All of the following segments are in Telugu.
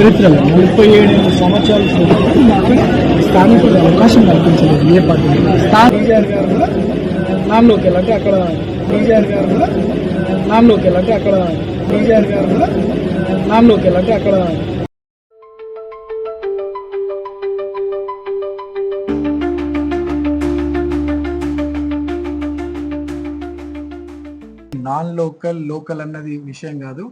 చరిత్రలో ముప్పై ఏడు సంవత్సరాల క్రితం మాకు స్థానికులకు అవకాశం కల్పించలేదు. ఏ పార్టీ కేసీఆర్ గారు కూడా నామలోకి వెళ్ళంటే అక్కడ కేసీఆర్ గారు కూడా నామలోకి వెళ్ళంటే అక్కడ కేసీఆర్ గారు కూడా నామలోకి వెళ్ళంటే అక్కడ నాన్ లోకల్ లోకల్ అన్నది విషయం కాదు.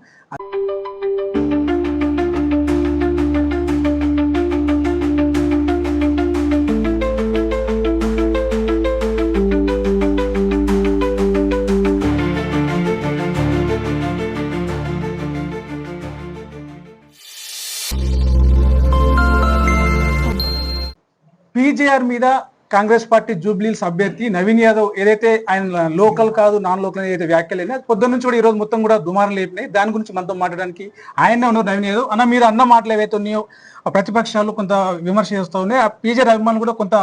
కేసీఆర్ మీద కాంగ్రెస్ పార్టీ జూబ్లీస్ అభ్యర్థి నవీన్ యాదవ్ ఏదైతే ఆయన లోకల్ కాదు నాన్ లోకల్ ఏదైతే వ్యాఖ్యలు అయినా పొద్దున్న నుంచి కూడా ఈ రోజు మొత్తం కూడా దుమారం లేపినాయి. దాని గురించి మనతో మాట్లాడడానికి ఆయన ఉన్నారు నవీన్ యాదవ్. అన్న మీరు అన్న మాటలు ఏవైతే ఉన్నాయో ప్రతిపక్షాలు కొంత విమర్శ చేస్తూ ఉన్నాయి. ఆ పీజే అభిమానులు కూడా కొంత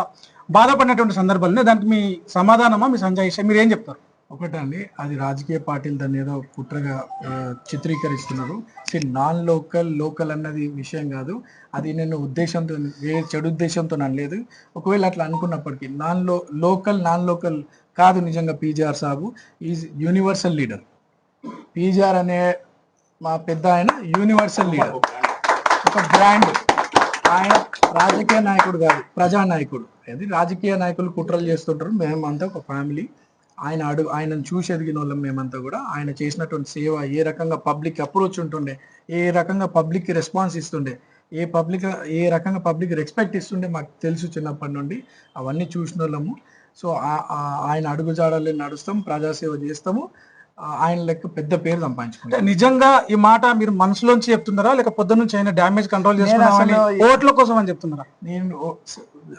బాధపడినటువంటి సందర్భాలు దానికి మీ సమాధానమా మీ సంజాయిష? మీరు ఏం చెప్తారు? ఒకటండి అది రాజకీయ పార్టీలు దాన్ని ఏదో కుట్రగా చిత్రీకరిస్తున్నారు. సే నాన్ లోకల్ లోకల్ అన్నది విషయం కాదు. అది నేను ఉద్దేశంతో ఏ చెడు ఉద్దేశంతో అనలేదు ఒకవేళ అట్లా అనుకున్నప్పటికీ నాన్లో లోకల్ నాన్ లోకల్ కాదు నిజంగా PGR Sabu. Is universal leader. PGR అనే మా పెద్ద ఆయన యూనివర్సల్ లీడర్. ఒక బ్రాండ్. ఆయన రాజకీయ నాయకుడు కాదు ప్రజానాయకుడు. అది రాజకీయ నాయకులు కుట్రలు చేస్తుంటారు. మేమంతా ఒక ఫ్యామిలీ. ఆయన అడుగు ఆయనను చూసి ఎదిగిన వాళ్ళం మేమంతా కూడా. ఆయన చేసినటువంటి సేవ ఏ రకంగా పబ్లిక్ అప్రోచ్ ఉంటుండే ఏ రకంగా పబ్లిక్ రెస్పాన్స్ ఇస్తుండే ఏ పబ్లిక్ ఏ రకంగా పబ్లిక్ రెస్పెక్ట్ ఇస్తుండే మాకు తెలుసు చిన్నప్పటి నుండి. అవన్నీ చూసిన వాళ్ళము సో ఆయన అడుగుజాడలే నడుస్తాం ప్రజాసేవ చేస్తాము. ఆయన లెక్క పెద్ద పేరు అంటే సంపాదించుకుంటాం నిజంగా ఈ మాట మీరు మనసులోంచి చెప్తున్నారా? లేక పొద్దున్న నుంచి అయినా డ్యామేజ్ కంట్రోల్ చేసుకున్నామని అసలు- ఓట్ల కోసం అని చెప్తున్నారా? నేను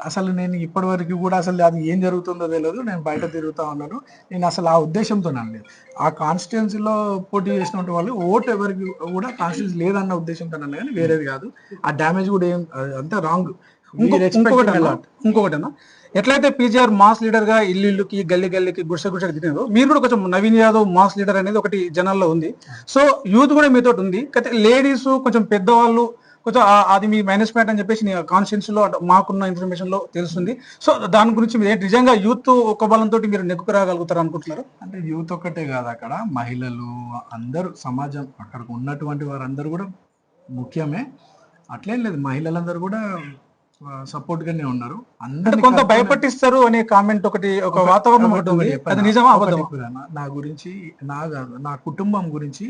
అసలు నేను ఇప్పటి వరకు కూడా అసలు అది ఏం జరుగుతుందో తెలియదు. నేను బయట తిరుగుతా ఉన్నాను. నేను అసలు ఆ ఉద్దేశంతో అనలేదు ఆ కాన్స్టిట్యున్సీలో పోటీ చేసినటువంటి వాళ్ళు ఓటు ఎవరికి కూడా కాన్స్టిట్యున్సీ లేదన్న ఉద్దేశంతో కానీ వేరేది కాదు. ఆ డ్యామేజ్ కూడా ఏం అంతా రాంగ్. ఇంకొకటి అన్న, ఎట్లయితే పీజీఆర్ మాస్ లీడర్గా ఇల్లు ఇల్లుకి గల్లీ గల్లీకి గుడిసె గుడిసెకి తిరిగారు మీరు కూడా కొంచెం నవీన్ యాదవ్ మాస్ లీడర్ అనేది ఒకటి జనాల్లో ఉంది. సో యూత్ కూడా మీతో ఉంది. అయితే లేడీస్ కొంచెం పెద్దవాళ్ళు కొంచెం అది మీ మైనస్ పాయింట్ అని చెప్పేసి కాన్స్టిట్యూన్స్లో మాకున్న ఇన్ఫర్మేషన్లో తెలుస్తుంది. సో దాని గురించి మీరు నిజంగా యూత్ ఒక బలంతో మీరు నెగ్గుకు రాగలుగుతారు అనుకుంటున్నారు? అంటే యూత్ ఒక్కటే కాదు అక్కడ. మహిళలు అందరూ సమాజం అక్కడ ఉన్నటువంటి వారందరూ కూడా ముఖ్యమే. అట్లేం లేదు. మహిళలందరూ కూడా సపోర్ట్ గానే ఉన్నారు. అంటే అందరినీ కొంత భయపట్టిస్తారు అనే కామెంట్ ఒకటి ఒక వాతావరణం ఒకటి? అది నిజమా? నా గురించి నా కాదు నా కుటుంబం గురించి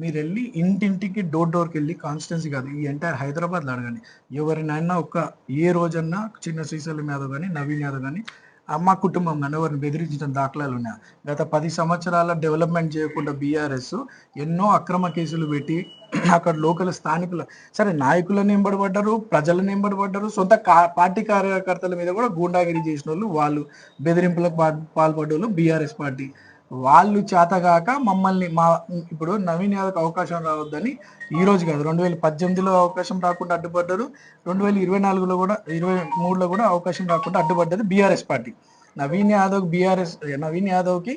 మీరు వెళ్ళి ఇంటింటికి డోర్ డోర్కి వెళ్ళి కాన్స్టిట్యున్సీ కాదు ఈ ఎంటైర్ హైదరాబాద్లో అడగండి. ఎవరినైనా ఒక్క ఏ రోజన్నా చిన్న శ్రీశైలం యాదవ్ కానీ నవీన్ యాదవ్ కానీ అమ్మ కుటుంబం కానీ బెదిరించడం బెదిరించిన దాఖలాలు ఉన్నాయి? గత పది సంవత్సరాల డెవలప్మెంట్ చేయకుండా బీఆర్ఎస్ ఎన్నో అక్రమ కేసులు పెట్టి అక్కడ లోకల్ స్థానికుల సరే నాయకులను ఎంబడబడ్డారు ప్రజలను ఎంబడబడ్డారు సొంత కా- పార్టీ కార్యకర్తల మీద కూడా గూండాగిరి చేసిన వాళ్ళు వాళ్ళు బెదిరింపులకు పా- పాల్పడ్డోళ్ళు బీఆర్ఎస్ పార్టీ. వాళ్ళు చేతగాక మమ్మల్ని మా ఇప్పుడు నవీన్ యాదవ్కి అవకాశం రావద్దని ఈ రోజు కాదు రెండు వేల పద్దెనిమిదిలో అవకాశం రాకుండా అడ్డుపడ్డారు. రెండు వేల ఇరవై నాలుగులో కూడా ఇరవై మూడులో కూడా అవకాశం రాకుండా అడ్డుపడ్డది BRS party. Naveen Yadav BRS Naveen యాదవ్కి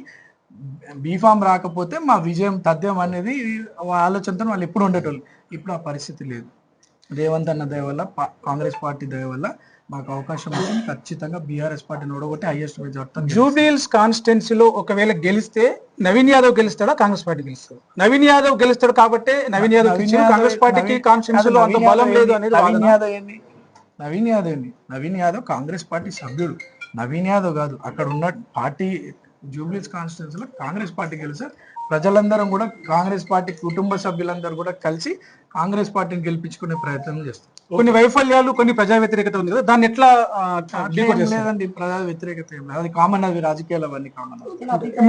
B form రాకపోతే మా విజయం తథ్యం అనేది ఆలోచనతో వాళ్ళు ఎప్పుడు ఉండేటోళ్ళు. ఇప్పుడు ఆ పరిస్థితి లేదు. రేవంత్ అన్న దయ వల్ల కాంగ్రెస్ పార్టీ దయ వల్ల మాకు అవకాశం వచ్చింది ఖచ్చితంగా బీఆర్ఎస్ పార్టీని ఓడగొట్టి హైయెస్ట్ మెజార్టీ జూబ్లీహిల్స్ కాన్స్టిట్యున్సీలో ఒకవేళ గెలిస్తే నవీన్ యాదవ్ గెలుస్తాడా? కాంగ్రెస్ పార్టీ గెలుస్తాడు నవీన్ యాదవ్ గెలుస్తాడు కాబట్టి నవీన్ యాదవ్ కాంగ్రెస్ పార్టీకి కాన్స్టిట్యున్సీలో అంత బలం లేదు? అనేది నవీన్. యాదవ్ ఏంది? నవీన్ యాదవ్ ఏంది? నవీన్ యాదవ్ కాంగ్రెస్ పార్టీ సభ్యుడు. నవీన్ యాదవ్ కాదు అక్కడ ఉన్న పార్టీ జూబ్లీస్ కాన్స్టిట్యున్సీలో కాంగ్రెస్ పార్టీ గెలిస్తే ప్రజలందరం కూడా కాంగ్రెస్ పార్టీ కుటుంబ సభ్యులందరూ కూడా కలిసి కాంగ్రెస్ పార్టీని గెలిపించుకునే ప్రయత్నం చేస్తారు. కొన్ని వైఫల్యాలు కొన్ని ప్రజా వ్యతిరేకత ఉంది కదా దాన్ని ఎట్లా లేదండి ప్రజా వ్యతిరేకత ఏం లేదు. అది కామన్ అది రాజకీయాలు అవన్నీ కామన్.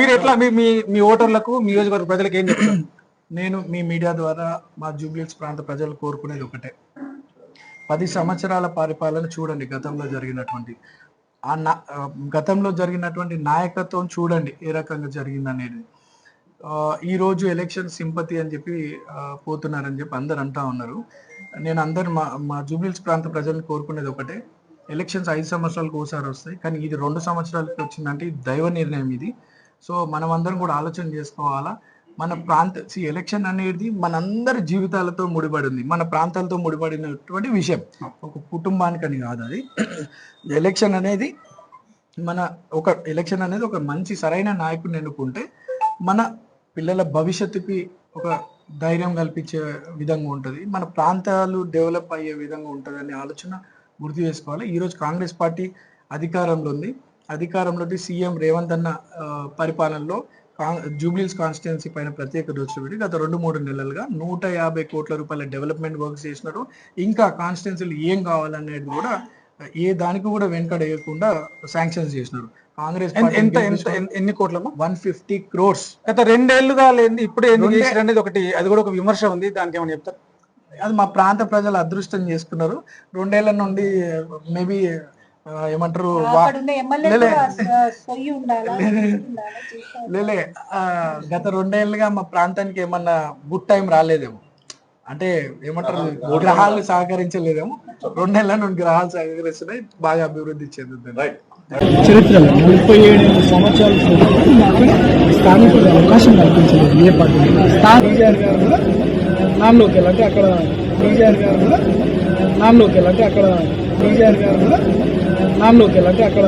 మీరు ఎట్లా మీ మీ మీ ఓటర్లకు మీ నియోజకవర్గ ప్రజలకు ఏం చెప్తారు? నేను మీ మీడియా ద్వారా మా జూబ్లీస్ ప్రాంత ప్రజలు కోరుకునేది ఒకటే. పది సంవత్సరాల పరిపాలన చూడండి గతంలో జరిగినటువంటి ఆ నా గతంలో జరిగినటువంటి నాయకత్వం చూడండి ఏ రకంగా జరిగింది అనేది ఈ రోజు ఎలక్షన్ సింపతి అని చెప్పి పోతున్నారని చెప్పి అందరు అంటా ఉన్నారు. నేను అందరు మా మా జూబ్లీస్ ప్రాంత ప్రజలను కోరుకునేది ఒకటే. ఎలక్షన్స్ ఐదు సంవత్సరాలకు ఒకసారి వస్తాయి. కానీ ఇది రెండు సంవత్సరాలకి వచ్చిందంటే దైవ నిర్ణయం ఇది. సో మనం అందరం కూడా ఆలోచన చేసుకోవాలా? మన ప్రాంత ఎలక్షన్ అనేది మనందరి జీవితాలతో ముడిపడి ఉంది మన ప్రాంతాలతో ముడిపడినటువంటి విషయం. ఒక కుటుంబానికి అని కాదు అది. ఎలక్షన్ అనేది మన ఒక ఎలక్షన్ అనేది ఒక మంచి సరైన నాయకుడిని ఎన్నుకుంటే మన పిల్లల భవిష్యత్తుకి ఒక ధైర్యం కల్పించే విధంగా ఉంటుంది. మన ప్రాంతాలు డెవలప్ అయ్యే విధంగా ఉంటుంది అనే ఆలోచన గుర్తు చేసుకోవాలి. ఈరోజు కాంగ్రెస్ పార్టీ అధికారంలో ఉంది. అధికారంలోకి సీఎం రేవంత్ అన్న పరిపాలనలో జూబ్లీస్ కాన్స్టిట్యున్సీ పైన ప్రత్యేక దృష్టి పెట్టి గత రెండు మూడు నెలలుగా నూట యాభై కోట్ల రూపాయల డెవలప్మెంట్ వర్క్స్ చేసినారు. ఇంకా కాన్స్టిట్యున్సీలు ఏం కావాలనేది కూడా ఏ దానికి కూడా వెనకడేయకుండా శాంక్షన్స్ చేసినారు. కాంగ్రెస్ ఎంత ఎంత ఎంత ఎన్- ఎన్ని కోట్లమ్మా? One fifty crores. గత రెండేళ్ళుగా లేదు ఇప్పుడే అనేది ఒకటి అది కూడా ఒక విమర్శ ఉంది. దానికి ఏమైనా చెప్తారు? అది మా ప్రాంత ప్రజలు అదృష్టం చేసుకున్నారు. రెండేళ్ళ నుండి మేబీ ఏమంటారు? లేలే. గత రెండేళ్ళుగా మా ప్రాంతానికి ఏమన్నా గుడ్ టైం రాలేదేమో. అంటే ఏమంటారు? గ్రహాలు సహకరించలేదేమో. రెండేళ్ళ నుండి గ్రహాలు సహకరిస్తున్నాయి. బాగా అభివృద్ధి చెందుతుంది చరిత్రలో నలభై ఏడు సంవత్సరాల స్థానికులకు అవకాశం కల్పించలేదు. ఏ పార్టీ స్థానిక లోకల్ అంటే అక్కడ కేసీఆర్ గారు కూడా నాన్ లోకల్ అంటే అక్కడ కేసీఆర్ గారు కూడా నాన్ లోకల్ అంటే అక్కడ